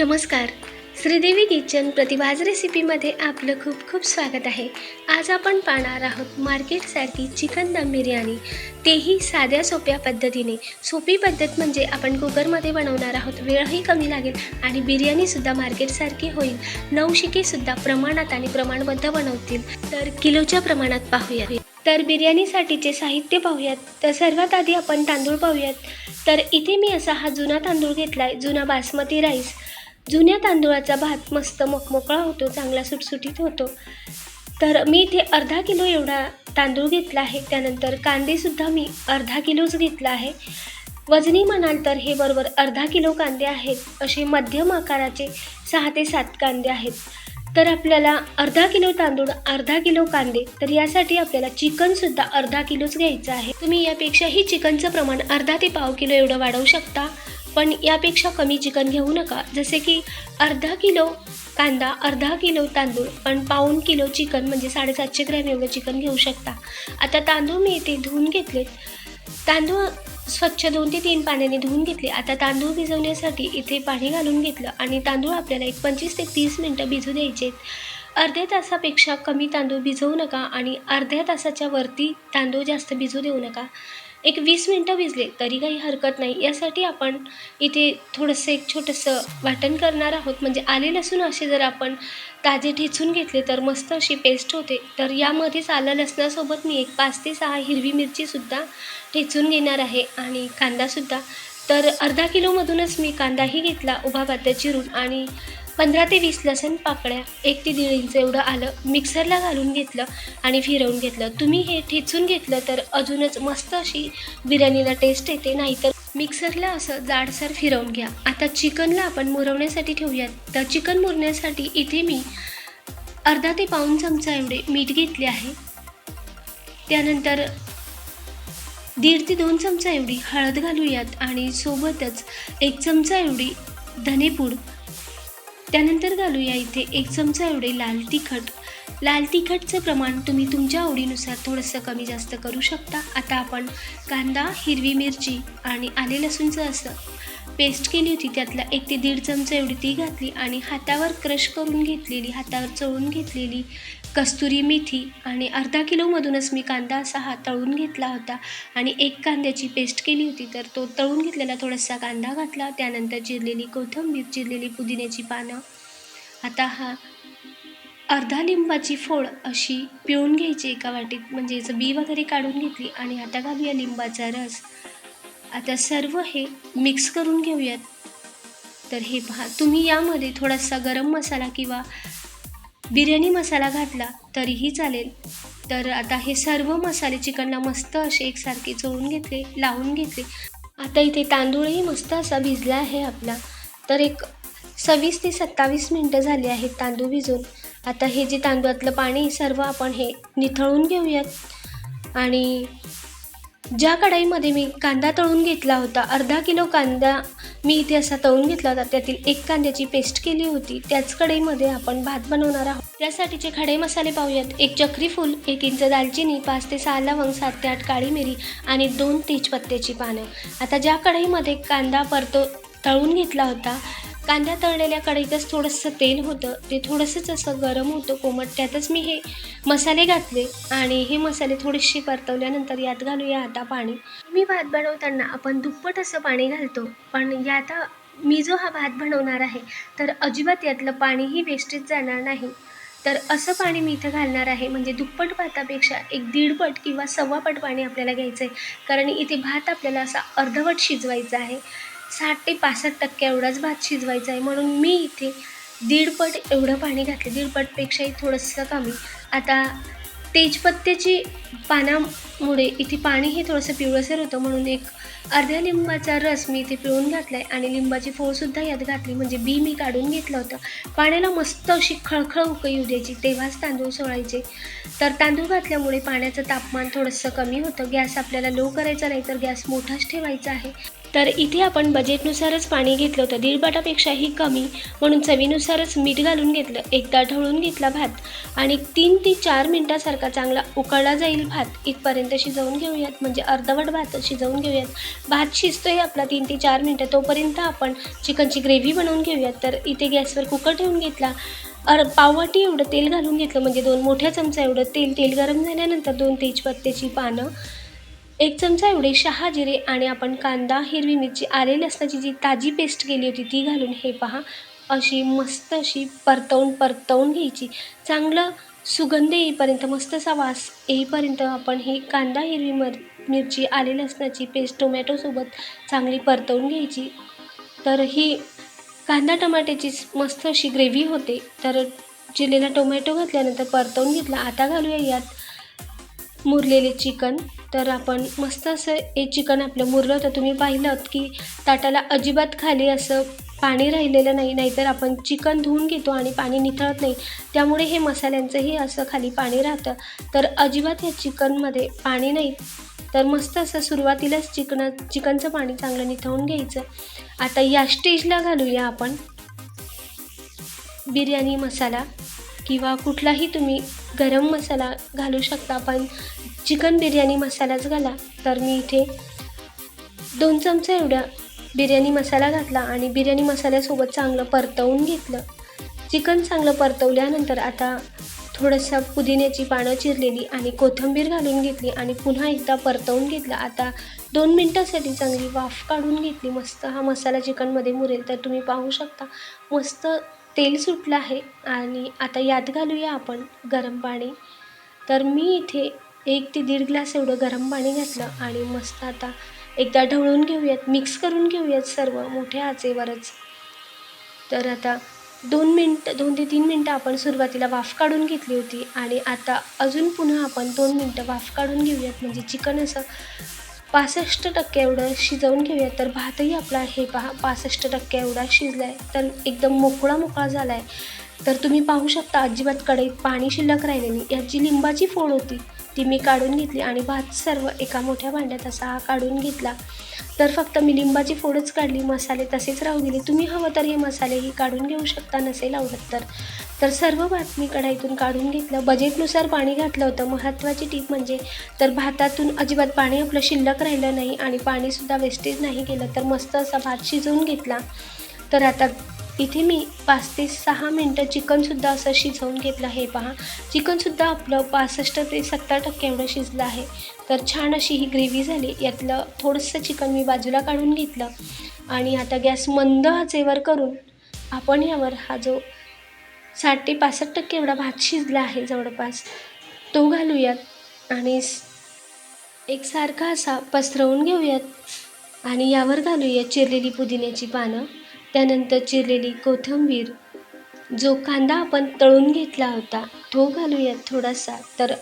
नमस्कार. श्रीदेवी किचन प्रतिभाज रेसिपीमध्ये आपलं खूप खूप स्वागत आहे. आज आपण पाहणार आहोत मार्केटसारखी चिकन दम बिर्याणी. तेही साध्या सोप्या पद्धतीने. सोपी पद्धत म्हणजे आपण कुकरमध्ये बनवणार आहोत. वेळही कमी लागेल आणि बिर्याणीसुद्धा मार्केटसारखी होईल. नऊशिकेसुद्धा प्रमाणात आणि प्रमाणबद्ध बनवतील. तर किलोच्या प्रमाणात पाहूया तर बिर्याणीसाठीचे साहित्य पाहूयात. तर सर्वात आधी आपण तांदूळ पाहूयात. तर इथे मी असा हा जुना तांदूळ घेतला आहे जुना बासमती राईस. जुन्या तांदूळाचा भात मस्त मोकमोकळा होतो चांगला सुटसुटीत होतो. तर मी इथे अर्धा किलो एवढा तांदूळ घेतला आहे. त्यानंतर कांदेसुद्धा मी अर्धा किलोच घेतला आहे. वजनी म्हणाल तर हे बरोबर अर्धा किलो कांदे आहेत. असे मध्यम आकाराचे सहा ते सात कांदे आहेत. तर आपल्याला अर्धा किलो तांदूळ अर्धा किलो कांदे तर यासाठी आपल्याला चिकनसुद्धा अर्धा किलोच घ्यायचं आहे. तुम्ही यापेक्षाही चिकनचं प्रमाण अर्धा ते पाव किलो एवढं वाढवू शकता. पण यापेक्षा कमी चिकन घेऊ नका. जसे की अर्धा किलो कांदा अर्धा किलो तांदूळ पण पाऊण किलो चिकन म्हणजे साडेसातशे ग्रॅम एवढं चिकन घेऊ शकता. आता तांदूळ मी इथे धुवून घेतलेत. तांदूळ स्वच्छ दोन ते तीन पाण्याने धुवून घेतले. आता तांदूळ भिजवण्यासाठी इथे पाणी घालून घेतलं आणि तांदूळ आपल्याला एक पंचवीस ते तीस मिनटं भिजू द्यायचे आहेत. अर्ध्या तासापेक्षा कमी तांदूळ भिजवू नका आणि अर्ध्या तासाच्या वरती तांदूळ जास्त भिजू देऊ नका. एक वीस मिनटं भिजले तरी काही हरकत नाही. यासाठी आपण इथे थोडंसं एक छोटंसं वाटण करणार आहोत. म्हणजे आले लसूण असे जर आपण ताजे ठेचून घेतले तर मस्त अशी पेस्ट होते. तर यामध्येच आलं लसणासोबत मी एक पाच ते सहा हिरवी मिरचीसुद्धा ठेचून घेणार आहे आणि कांदासुद्धा तर अर्धा किलोमधूनच मी कांदाही घेतला उभा पात्या चिरून आणि पंधरा ते वीस लसण पाकळ्या एक ते दीड इंच एवढं आलं मिक्सरला घालून घेतलं आणि फिरवून घेतलं. तुम्ही हे ठेचून घेतलं तर अजूनच मस्त अशी बिर्याणीला टेस्ट येते. नाहीतर मिक्सरला असं जाडसर फिरवून घ्या. आता चिकनला आपण मुरवण्यासाठी ठेवूयात. तर चिकन मुरण्यासाठी इथे मी अर्धा ते पाऊण चमचा एवढे मीठ घेतले आहे. त्यानंतर दीड ते दोन चमचा एवढी हळद घालूयात आणि सोबतच एक चमचा एवढी धनेपूड त्यानंतर घालूया इथे एक चमचा एवढे लाल तिखट. लाल तिखटचं प्रमाण तुम्ही तुमच्या आवडीनुसार थोडंसं कमी जास्त करू शकता. आता आपण कांदा हिरवी मिरची आणि आले लसूणचं असं पेस्ट केली होती त्यातला एक ते दीड चमचा एवढी ती घातली आणि हातावर क्रश करून घेतलेली हातावर चळून घेतलेली कस्तुरी मेथी आणि अर्धा किलोमधूनच मी कांदा असा हा तळून घेतला होता आणि एक कांद्याची पेस्ट केली होती तर तो तळून घेतलेला थोडासा कांदा घातला त्यानंतर चिरलेली कोथिंबीर चिरलेली पुदिन्याची पानं. आता हा अर्धा लिंबाची फोड अशी पिळून घ्यायची एका वाटीत म्हणजे याचं बी वगैरे काढून घेतली आणि आता घालूया लिंबाचा रस. आता सर्व हे मिक्स करून घेऊयात. तर हे पहा तुम्ही यामध्ये थोडासा गरम मसाला किंवा बिर्याणी मसाला घातला तरीही चालेल. तर आता हे सर्व मसाले चिकनला मस्त असे एकसारखे चोळून घेतले लावून घेतले. आता इथे तांदूळही मस्त असा भिजला आहे आपला. तर एक सव्वीस ते सत्तावीस मिनटं झाली आहेत तांदूळ भिजून. आता हे जे तांदूळातलं पाणी सर्व आपण हे निथळून घेऊयात. आणि ज्या कढाईमध्ये मी कांदा तळून घेतला होता अर्धा किलो कांदा मी इथे असा तळून घेतला होता त्यातील एक कांद्याची पेस्ट केली होती त्याच कढईमध्ये आपण भात बनवणार आहोत. त्यासाठीचे खडे मसाले पाहूयात. एक चक्री फूल एक इंच दालचिनी पाच ते सहा लवंग सात ते आठ काळी मिरी आणि दोन तेजपत्त्याची पानं. आता ज्या कढईमध्ये कांदा परतो तळून घेतला होता कांदा तळलेल्या कढईतच थोडंसं तेल होतं. ते थोडंसंच असं गरम होतं कोमट. त्यातच मी हे मसाले घातले आणि हे मसाले थोडेसे परतवल्यानंतर यात घालूया आता पाणी. मी भात बनवताना आपण दुप्पट असं पाणी घालतो. पण यात मी जो हा भात बनवणार आहे तर अजिबात यातलं पाणीही वेस्टेज जाणार नाही. तर असं पाणी मी इथं घालणार आहे. म्हणजे दुप्पट भातापेक्षा एक दीडपट किंवा सव्वापट पाणी आपल्याला घ्यायचं आहे कारण इथे भात आपल्याला असा अर्धवट शिजवायचा आहे. साठ ते पासष्ट टक्के एवढाच भात शिजवायचा आहे. म्हणून मी इथे दीडपट एवढं पाणी घातलं. दीडपटपेक्षाही थोडंसं कमी. आता तेजपत्त्याची पानामुळे इथे पाणी हे थोडंसं पिवळसर होतं. म्हणून एक अर्ध्या लिंबाचा रस मी इथे पिळून घातला आहे आणि लिंबाची फोडसुद्धा यात घातली. म्हणजे बी मी काढून घेतलं होतं. पाण्याला मस्त अशी खळखळ उकळी येऊ द्यायची. तेव्हाच तांदूळ सोळायचे. तर तांदूळ घातल्यामुळे पाण्याचं तापमान थोडंसं कमी होतं. गॅस आपल्याला लो करायचा नाही तर गॅस मोठाच ठेवायचा आहे. तर इथे आपण बजेटनुसारच पाणी घेतलं होतं. दीड बाटापेक्षाही कमी म्हणून चवीनुसारच मीठ घालून घेतलं. एकदा ढवळून घेतला भात आणि तीन ते चार मिनटासारखा चांगला उकळला जाईल भात. इथपर्यंत शिजवून घेऊयात. म्हणजे अर्धवट भात शिजवून घेऊयात. भात शिजतोय आपला तीन ते चार मिनटं. तोपर्यंत आपण चिकनची ग्रेव्ही बनवून घेऊयात. तर इथे गॅसवर कुकर ठेवून घेतला. अर पाववाटी एवढं तेल घालून घेतलं. म्हणजे दोन मोठ्या चमचा एवढं तेल. तेल गरम झाल्यानंतर दोन तेजपत्त्याची पानं एक चमचा एवढे शहा जिरे आणि आपण कांदा हिरवी मिरची आले लसणाची जी ताजी पेस्ट केली होती ती घालून हे पहा. अशी मस्त अशी परतवून परतवून घ्यायची. चांगलं सुगंध येईपर्यंत मस्त असा वास येईपर्यंत आपण ही कांदा हिरवी मर मिरची आले लसणाची पेस्ट टोमॅटोसोबत चांगली परतवून घ्यायची. तर ही कांदा टमाट्याची मस्त अशी ग्रेव्ही होते. तर चिरलेला टोमॅटो घातल्यानंतर परतवून घेतला. आता घालूया यात मुरलेले चिकन. तर आपण मस्त असं हे चिकन आपलं मुरलं तर तुम्ही पाहिलं की ताटाला अजिबात खाली असं पाणी राहिलेलं नाही नाहीतर आपण चिकन धुवून घेतो आणि पाणी निथळत नाही. त्यामुळे हे मसाल्यांचंही असं खाली पाणी राहतं. तर अजिबात या चिकनमध्ये पाणी नाही. तर मस्त असं सुरुवातीलाच चिकन चिकनचं पाणी चांगलं निथळून घ्यायचं. आता या स्टेजला घालूया आपण. बिर्याणी मसाला. किंवा कुठलाही तुम्ही गरम मसाला घालू शकता पण चिकन बिर्याणी मसालाच घाला. तर मी इथे दोन चमचे एवढ्या बिर्याणी मसाला घातला आणि बिर्याणी मसाल्यासोबत चांगलं परतवून घेतलं. चिकन चांगलं परतवल्यानंतर आता थोडंसं पुदिन्याची पानं चिरलेली आणि कोथिंबीर घालून घेतली आणि पुन्हा एकदा परतवून घेतलं. आता दोन मिनटासाठी चांगली वाफ काढून घेतली. मस्त हा मसाला चिकनमध्ये मुरेल तर तुम्ही पाहू शकता. मस्त तेल सुटलं आहे आणि आता यात घालूया आपण गरम पाणी. तर मी इथे एक ते दीड ग्लास एवढं गरम पाणी घातलं आणि मस्त आता एकदा ढवळून घेऊयात मिक्स करून घेऊयात सर्व मोठ्या आचेवरच. तर आता दोन मिनटं दोन ते तीन मिनटं आपण सुरुवातीला वाफ काढून घेतली होती आणि आता अजून पुन्हा आपण दोन मिनटं वाफ काढून घेऊयात म्हणजे चिकन असं पासष्ट टक्के एवढं शिजवून घेऊयात तर भातही आपला हे पहा पासष्ट टक्के एवढा शिजला आहे तर एकदम मोकळा मोकळा झाला आहे तर तुम्ही पाहू शकता अजिबात कढईत पाणी शिल्लक राहिलेली यात याची लिंबाची फोड होती ती मी काढून घेतली आणि भात सर्व एका मोठ्या भांड्यात असा हा काढून घेतला. तर फक्त मी लिंबाची फोडच काढली मसाले तसेच राहू दिले. तुम्ही हवं तर हे मसालेही काढून घेऊ शकता नसेल आवडत तर. तर सर्व भात मी कढाईतून काढून घेतलं. बजेटनुसार पाणी घातलं होतं. महत्त्वाची टीप म्हणजे तर भातातून अजिबात पाणी आपलं शिल्लक राहिलं नाही आणि पाणीसुद्धा वेस्टेज नाही केलं तर मस्त असा भात शिजवून घेतला. तर आता इथे मी पाच ते सहा मिनटं चिकनसुद्धा असं शिजवून घेतलं. हे पहा चिकनसुद्धा आपलं पासष्ट ते सत्तर टक्के एवढं शिजलं आहे. तर छान अशी ही ग्रेव्ही झाली. यातलं थोडंसं चिकन मी बाजूला काढून घेतलं. आणि आता गॅस मंद आचेवर करून आपण यावर हा जो साठ ते पासष्ट टक्के एवढा भात शिजला आहे जवळपास. तो घालूयात आणि एकसारखा असा पसरवून घेऊयात. आणि यावर घालूया चिरलेली पुदिन्याची पानं. त्यानंतर चिरलेली कोथिंबीर. जो कांदा आपण तळून घेतला होता तो घालूयात थोडासा. तर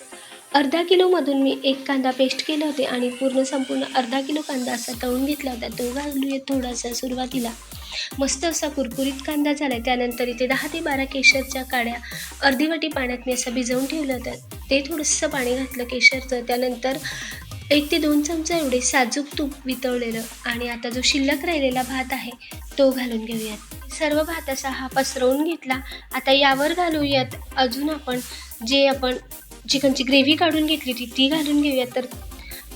अर्धा किलोमधून मी एक कांदा पेस्ट केले होते आणि पूर्ण संपूर्ण अर्धा किलो कांदा असा तळून घेतला होता तो घालूयात थोडासा सुरुवातीला. मस्त असा कुरकुरीत कांदा झाला आहे त्यानंतर इथे दहा ते बारा केशरच्या काड्या अर्धी वाटी पाण्यात मी असं भिजवून ठेवलं होतं. ते थोडंसं पाणी घातलं केशरचं. त्यानंतर एक ते दोन चमचा एवढे साजूक तूप वितळलेलं आणि आता जो शिल्लक राहिलेला भात आहे तो घालून घेऊयात. सर्व भात असा हा पसरवून घेतला. आता यावर घालूयात अजून आपण जे आपण चिकनची ग्रेव्ही काढून घेतली ती ती घालून घेऊयात. तर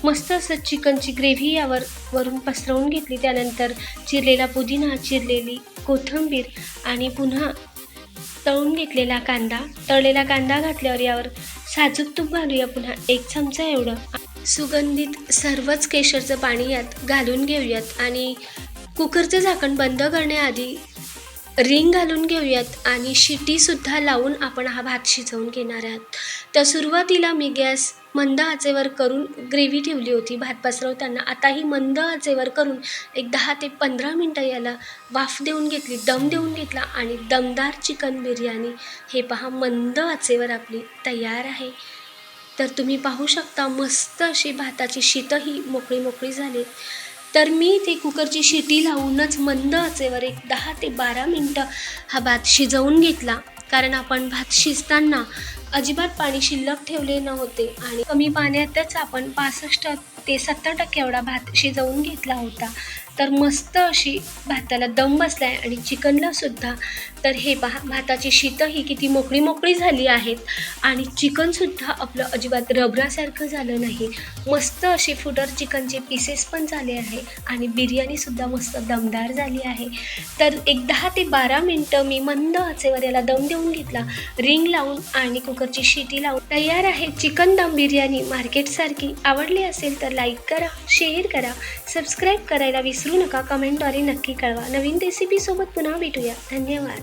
मस्त असं चिकनची ग्रेव्ही यावर वरून पसरवून घेतली. त्यानंतर चिरलेला पुदिना चिरलेली कोथिंबीर आणि पुन्हा तळून घेतलेला कांदा. तळलेला कांदा घातल्यावर यावर साजूक तूप घालूया. पुन्हा एक चमचा एवढं सुगंधित सर्वच केशरचं पाणी यात घालून घेऊयात. आणि कुकरचं झाकण बंद करण्याआधी रिंग घालून घेऊयात आणि शिटीसुद्धा लावून आपण हा भात शिजवून घेणार आहात. तर सुरुवातीला मी गॅस मंद आचेवर करून ग्रेव्ही ठेवली होती. भात पसरवताना आता ही मंद आचेवर करून एक दहा ते पंधरा मिनटं याला वाफ देऊन घेतली दम देऊन घेतला आणि दमदार चिकन बिर्याणी हे पहा मंद आचेवर आपली तयार आहे. तर तुम्ही पाहू शकता मस्त अशी भाताची शीतही मोकळी मोकळी झाली. तर मी ते कुकरची शिटी लावूनच मंद आचेवर एक दहा ते बारा मिनटं हा भात शिजवून घेतला. कारण आपण भात शिजताना अजिबात पाणी शिल्लक ठेवले नव्हते आणि कमी पाण्यातच आपण पासष्ट ते सत्तर टक्के एवढा भात शिजवून घेतला होता. तर मस्त अशी भाताला दम बसला आहे आणि चिकनला सुद्धा. तर हे पहा भाताची शीतं ही किती मोकळी मोकळी झाली आहेत आणि चिकनसुद्धा आपलं अजिबात रबरासारखं झालं नाही. मस्त असे फुटर चिकनचे पीसेस पण झाले आहे आणि बिर्याणीसुद्धा मस्त दमदार झाली आहे. तर एक दहा ते बारा मिनटं मी मंद आचेवर याला दम देऊन घेतला. रिंग लावून आणि कुकरची शिटी लावून तयार आहे. चिकन दम बिर्याणी मार्केटसारखी आवडली असेल तर लाईक करा शेअर करा सबस्क्राईब करायला विसरू नका. कमेंटद्वारे नक्की कळवा. नवीन रेसिपीसोबत पुन्हा भेटूया. धन्यवाद.